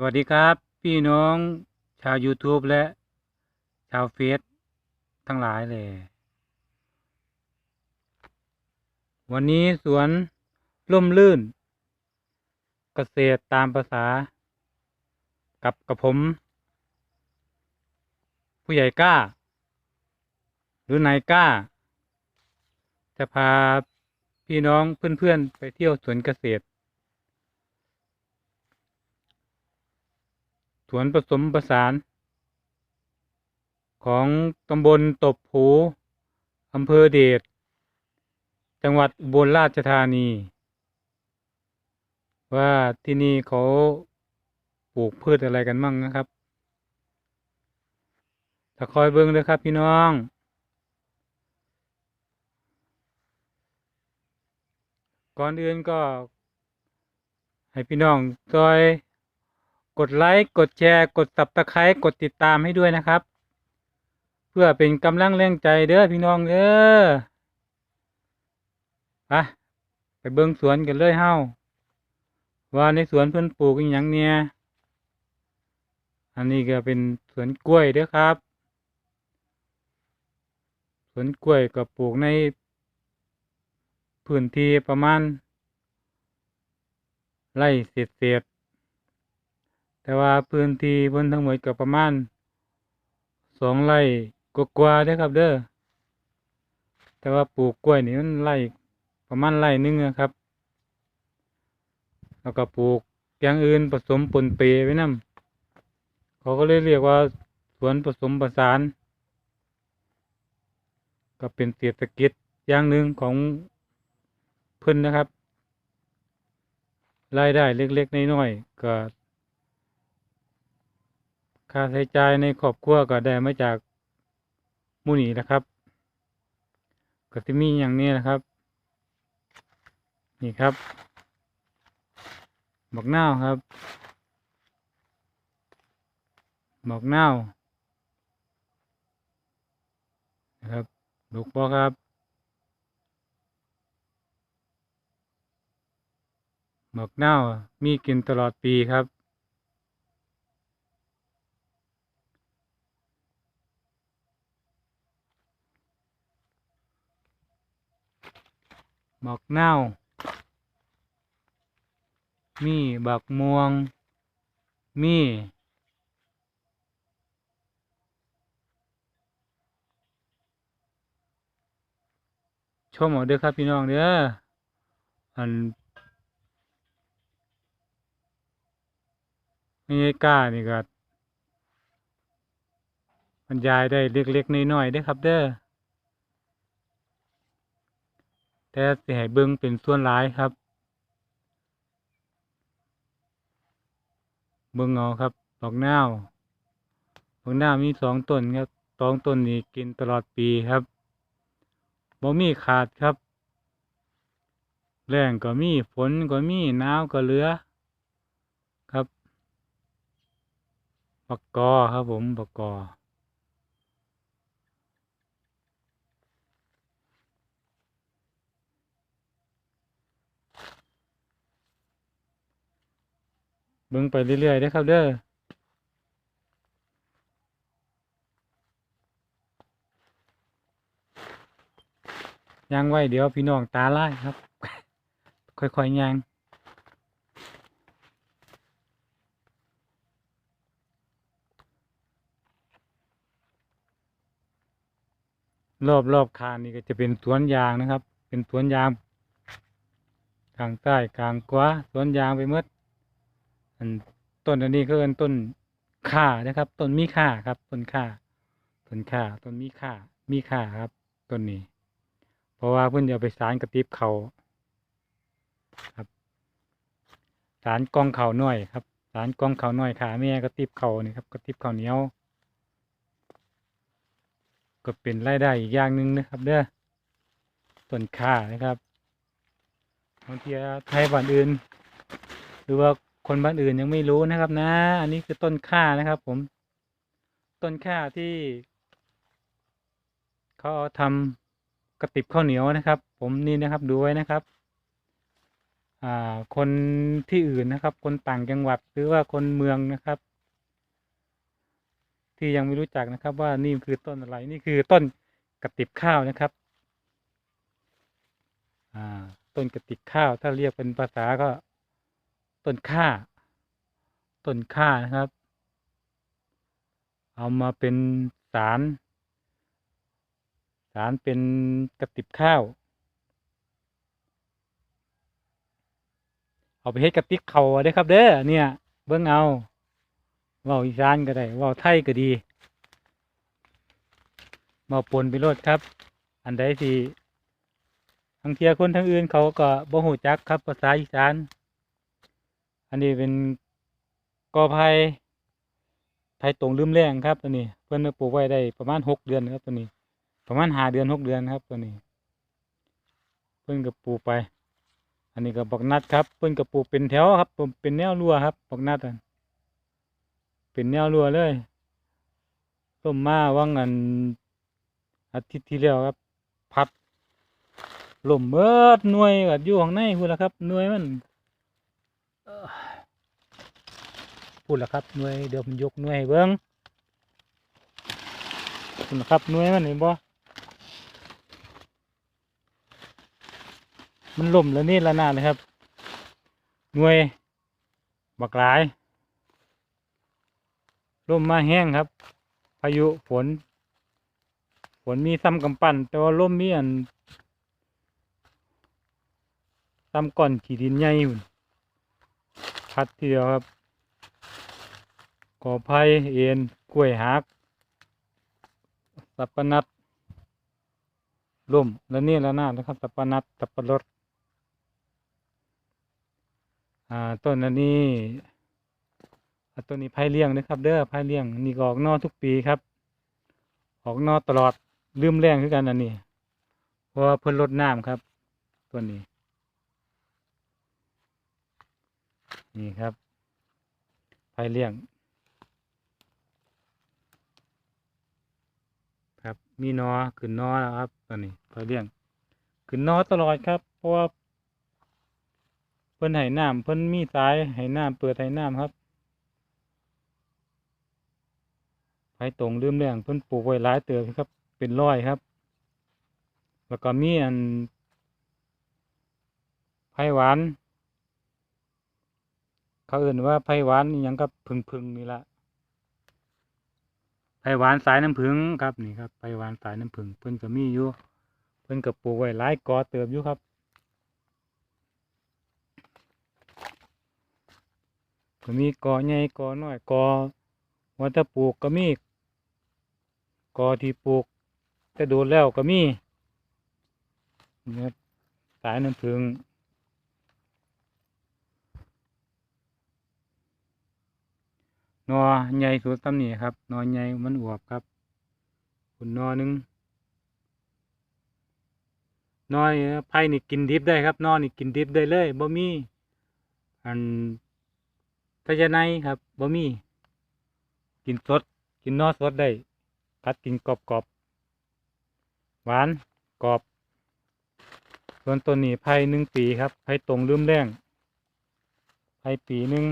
สวัสดีครับ พี่น้องชาว YouTube และชาวเฟซทั้งหลายเลย วันนี้สวนร่มรื่น เกษตรตามภาษา กับกับผม ผู้ใหญ่กล้า หรือนายกล้า จะพาพี่น้องเพื่อนๆ ไปเที่ยวสวนเกษตร สวนผสมประสาน ของตำบลตบหูอำเภอเดช จังหวัดอุบลราชธานี ว่าที่นี่เขาปลูกพืชอะไรกันมั่งนะครับ ถ้าคอยเบิ่งเลยครับพี่น้องก่อนอื่นก็ให้พี่น้องซอย กดไลค์กดแชร์ กดสับตะไคร้กดติดตามให้ด้วยนะครับ เพื่อเป็นกำลังแรงใจเด้อพี่น้องเด้อไปไปเบิ่งสวนกันเลยเฮ้าว่าในสวนเพิ่อนปลูกอหยังเนี่ยอันนี้ก็เป็นสวนกล้วยเด้อครับ สวนกล้วยก็ปลูกในพื้นที่ประมาณไร่เศษ แต่ว่าพื้นที่บนทั้งหมดก็ประมาณสองไร่กว่าๆเด้ครับ เด้อแต่ว่าปลูกกล้วยนี่มันไร่ประมาณไร่นึงนะครับ แล้วก็ปลูกอย่างอื่นผสมปนเปไว้นํเขาก็เลยเรียกว่าสวนผสมประสาน ก็เป็นเศรษฐกิจอย่างหนึ่งของเพิ่นนะครับรายได้เล็กๆน้อยๆก็ ค่าใช้จ่ายในครอบครัวก็ได้มาจากมูนี้นะครับก็จะมีอย่างนี้นะครับ นี่ครับหมอกเน่าครับหมอกเน่านะครับลูกบอครับหมอกเน่ามีกินตลอดปีครับ หมอกเน่ามีบักม่วง มีชมเอาเด้อครับพี่น้องเด้ออันไม่ใช่กล้านี่ก็บรรยายได้เล็กๆน้อยๆเด้อครับเด้อ แต่สิให้เบิ่งเป็นส่วนหลายครับ เบิ่งเอาครับดอกหน้าดอกนามีสองต้นครับสองต้นนี้กินตลอดปีครับบ่มีขาดครับ แรงก็มีฝนก็มีหนาวก็เหลือ ครับบักกอครับผมบักกอ เบิ่งไปเรื่อยๆเด้ครับเด้อย่างไว้เดี๋ยวพี่น้องตาลายครับ ค่อยๆย่างรอบรอบคานนี่ก็จะเป็นสวนยางนะครับ เป็นสวนยางกลางใต้กลางขวาสวนยางไปหมด อันต้นอันนี้ก็เป็นต้นข่านะครับ ต้นมีข่าครับ ต้นข่าต้นข่าต้นมีข่ามีข่าครับ ต้นนี้ เพราะว่าเพิ่อนจะไปสารกระติบเขาครับ สารกองเขาหน่อยครับ สารกองเขาหน่อยขาแม่กระติบเขานี่ครับ กระติบเขาเหนียว ก็เป็นรายได้อีกอย่างหนึ่งนะครับ เด้อต้นข่านะครับบางทีไทยบ้านอื่น หรือว่า คนบ้านอื่นยังไม่รู้นะครับ นะ อันนี้คือต้นข่านะครับ ผม ต้นข่าที่เขาเอาทำกระติบข้าวเหนียวนะครับ ผมนี่นะครับดูไว้นะครับ อ่า คนที่อื่นนะครับ คนต่างจังหวัดหรือว่าคนเมืองนะครับ ที่ยังไม่รู้จักนะครับ ว่านี่คือต้นอะไร นี่คือต้นกระติบข้าวนะครับ อ่า ต้นกระติบข้าว ถ้าเรียกเป็นภาษาก็ ต้นข่าต้นข่านะครับ เอามาเป็นสารสารเป็นกระติบข้าว เอาไปเฮ็ดกระติบเขาได้ครับ เด้อเนี่ย เบิ่งเอาเว้าอีสานก็ได้เว้าไทยก็ดีเมาปนไปโลดครับ อันใดที่ทางเทียคนทางอื่นเขาก็บ่ฮู้จักครับภาษาอีสาน อันนี้เป็นกอไผ่ไผ่ตรงลืมแรงครับตัวนี้ เพิ่นเอาปลูกไว้ได้ประมาณหกเดือนครับตัวนี้ ประมาณหาเดือนหกเดือนครับตัวนี้ เพิ่อนก็ปลูกไป อันนี้ก็บักนัดครับ เพิ่อนก็ปลูกเป็นแถวครับเป็นแนวรั้วครับบักนัดอะเป็นแนวรั้วเลยต้มมาว่างอันอาทิตย์ที่แล้วครับ พัดลมเบิดหน่วยก็อยู่ข้างในพูดละครับหน่วยมัน พูดแล้วครับหน่วยเดี๋ยวผมยกหน่วยให้เบิ้งพูดแล้วครับหน่วยมันเห็นบ่มันล่มแล้วนี่ละนาเลยครับหน่วยบักหลายล่มมาแห้งครับ พายุฝน ฝนมีซ้ำกำปั้นแต่ว่าล่มมีอันซ้ำก้อนขีดินใหญ่หุ่ พัดทีเดียวครับกอไผ่เอ็นกล้วยหักสับปะนัดล่มและนี่ละนาดนะครับสับปะนัดสับปะรดอ่าต้นอันนี้อ่าต้นนี้ไผ่เลี้ยงนะครับเด้อไผ่เลี้ยงนี่ก็ออกนอทุกปีครับ ออกนอตลอดลืมแรงคือกันอันนี้เพราะเพิ่นลดน้ำครับต้นนี้ นี่ครับไผ่เลี้ยง ครับมีนอขึ้นนอแล้วครับตอนนี้ไผ่เลี้ยงขึ้นนอตลอดครับเพราะว่าเพิ่นให้น้ำเพิ่นมีสายให้น้ำเปิดให้น้ำครับไผตรงลืมแรงเพิ่นปลูกไว้หลายเติบครับ เป็นร้อยครับ แล้วก็มีอันไผ่หวาน เขาเอื่นว่าไผ่หวานนี่ยังกับพึ่งพึงนี่ละไผ่หวานสายน้ำผึ้งครับนี่ครับไผ่หวานสายน้ำผึ้งเพิ่นก็มีอยู่เพิ่นก็ปลูกไว้หลายกอเติบอยู่ครับก็มีกอใหญ่กอน้อยกอว่าถ้าปลูกก็มีกอที่ปลูกแต่โดนแล้วก็มีนี่ยสายน้ำผึ้ง นอใหญ่สุดตำนี้ครับ นอใหญ่มันอวบครับคุณนอหนึงนอไผ่นี่กินดิบได้ครับ นอนี่กินดิบได้เลยบ่มีอันถ้าจะในครับบะหมี่กินสด กินนอสดได้กัดกินกรอบกรอบหวานกรอบ ส่วนตัวนี้ไผ่หนึ่งปีครับไผ่ตรงลืมแรงไผ่ปีหนึ่ง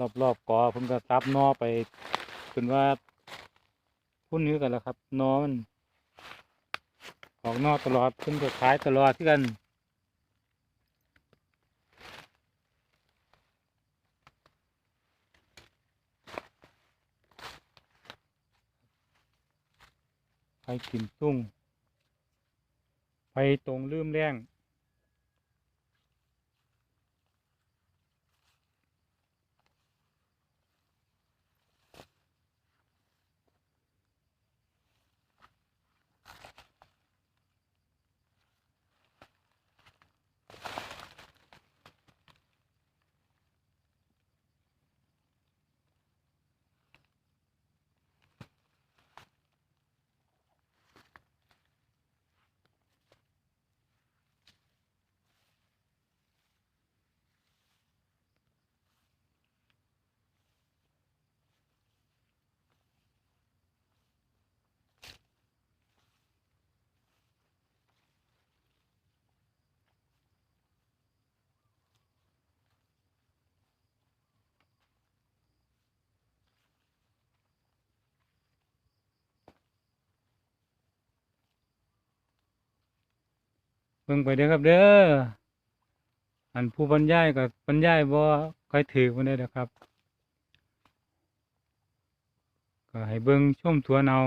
รอบๆอบกอผมก็ตับนอไปเป็นว่าพุ่นนี้กันแล้วครับนอมันออกนอกตลอดเพิ่นก็ขายตลอดที่กันไปกินตุ้งไปตรงลืมแรง เบิ่งไปเด้อครับเด้ออันผู้บรรยายกับบรรยายบ่ค่อยถือมันได้ดอครับ ก็ให้เบิ่งชมสวเนา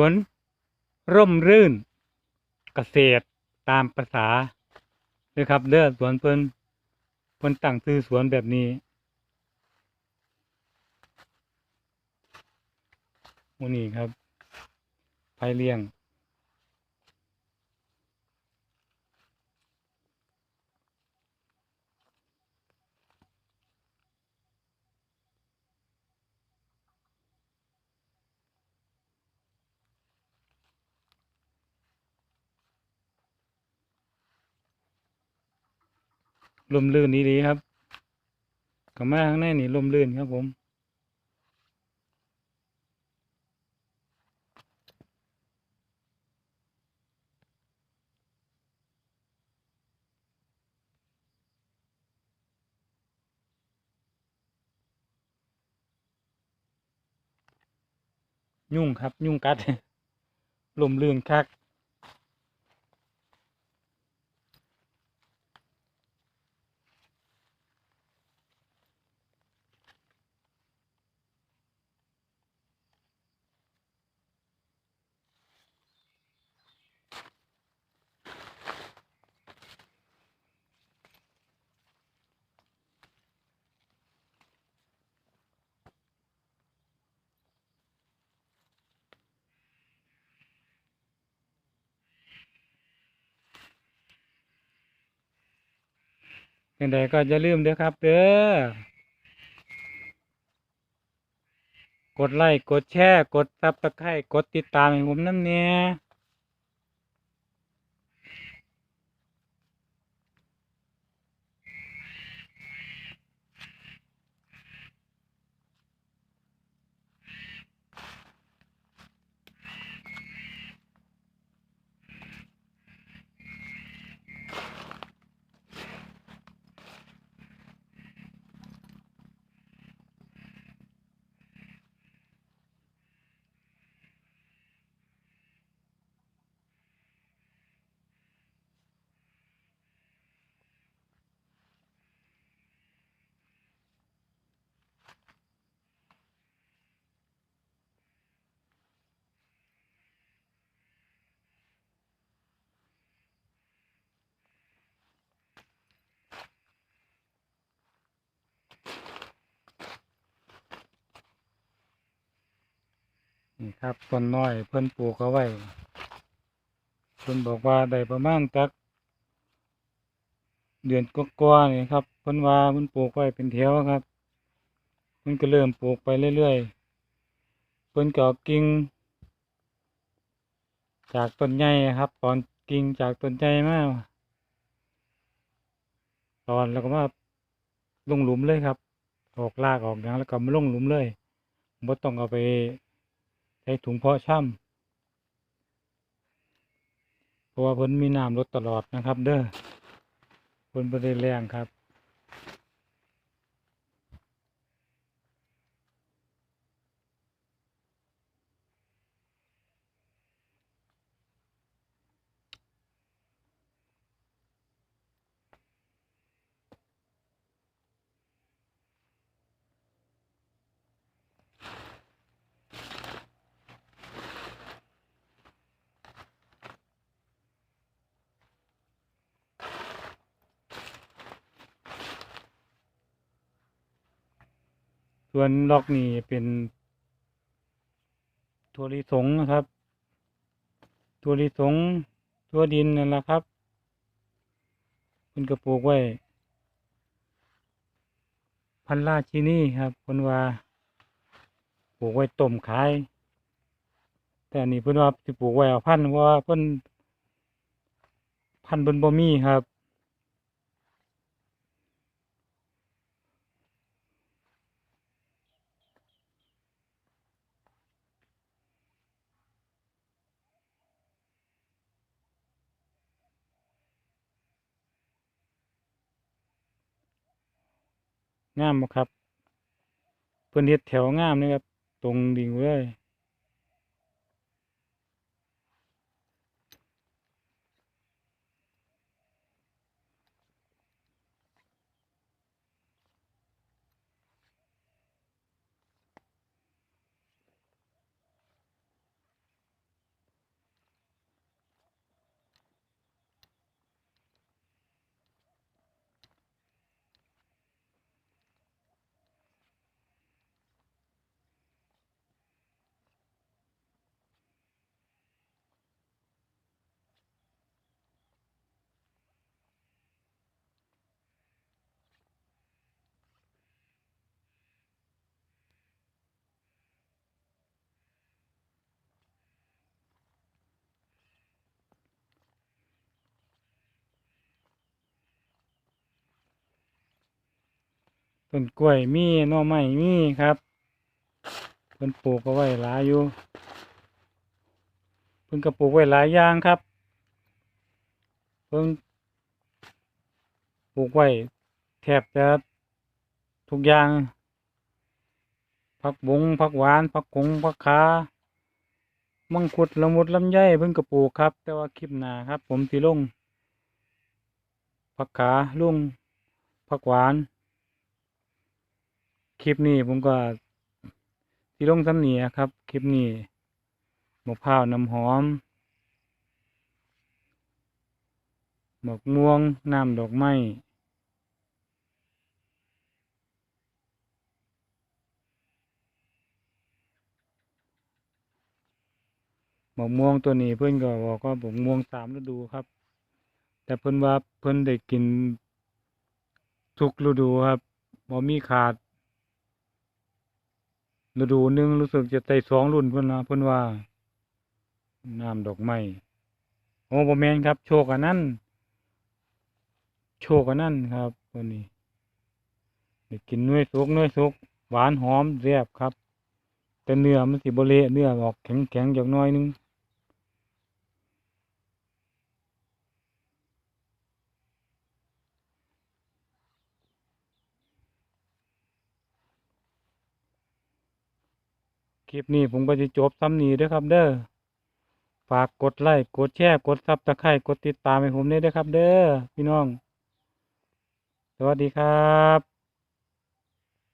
วนร่มรื่นเกษตรตามภาษาเลยครับเด้อสวนเพิ่นเพิ่นตั้งชื่อสวนแบบนี้หมูนี่ครับไผเลี้ยง ลมลื่นดีๆครับเข้ามาข้างในนี่ลมลื่นครับผมยุ่งครับ ยุ่งกัดลมลื่นคัก ยังไงก็อย่าลืมเด้อครับ เด้อกดไลค์กดแชร์ กดซับสไครต์กดติดตามให้ผมน้ำเนี่ย นี่ครับต้นน้อยเพิ่นปลูกเอาไว้เพิ่นบอกว่าได้ประมาณจักเดือนกว่าๆนี่ครับเพิ่นว่าเพิ่นปลูกไว้เป็นแถวครับเพิ่นก็เริ่มปลูกไปเรื่อยๆเพิ่นก็เอกิ่งจากต้นใหญ่ครับ ตอนกิ่งจากต้นใหญ่มาตอนแล้วก็มาลงหลุมเลยครับ ออกรากออกหยังแล้วก็มาลงหลุมเลยบ่ต้องเอาไป ใช้ถุงเพาะช่ำเพราะว่าเพิ่นมีน้ำลดตลอดนะครับ เด้อเพิ่นบ่ได้แรงครับ ส่วนล็อกนี่เป็นถั่วลิสงนะครับถั่วลิสงถั่วดินนั่นแหละครับเพิ่นก็ปลูกไว้ พันธุ์ราชินี่ครับเพิ่นว่าปลูกไว้ต้มขาย แต่นนี้เพิ่นว่าสิปลูกไว้เอาพันเพราะว่าเพิ่นพันธุ์เพิ่นบ่มีครับ งามบ่ครับ เพิ่นเฮ็ดแถวงามเลยครับ ตรงดิ่งเลย ต้นกล้วยมีหน่อไม้มีครับเพิ่นปลูกเอาไว้หลายอยู่เพิ่นก็ปลูกไว้หลายอย่างครับเพิ่นปลูกไว้แทบจะทุกอย่างผักบงผักหวานผักกงผักขามังคุดละมุดลำไยเพิ่นก็ปลูกครับ แต่ว่าคลิปหน้าครับ ผมสิลงผักขาลุงผักหวาน คลิปนี้ผมก็สิลงสำเนียครับ คลิปนี้มะพร้าวน้ำหอมหมกม่วงน้ำดอกไม้หมกม่วงตัวนี้เพื่อนก็บอกว่าหมกม่วงสามฤดูครับ แต่เพิ่อนว่าเพิ่อนได้กินทุกฤดูครับบ่มีขาด ฤดูหนึ่งรู้สึกจะได้สองรุ่นเพื่อนนะเพื่อนว่าน้ำดอกไม้โอ้บ่แมนครับ โชคอันนั้นโชคอันนั้นครับตัวนี้ได้กินเนื้อสุกเนื้อสุกหวานหอมแซ่บครับ แต่เนื้อมันสิบเละเนื้อออกแข็งแข็งๆจักหน่อยหนึง ลิปนี้ผมก็จะจบซ้ำนี้ด้อครับเด้อฝากกดไลค์กดแชร์กดซับตะไคร้กดติดตามให้ผมด้วยนะครับ เด้อพี่น้อง สวัสดีครับ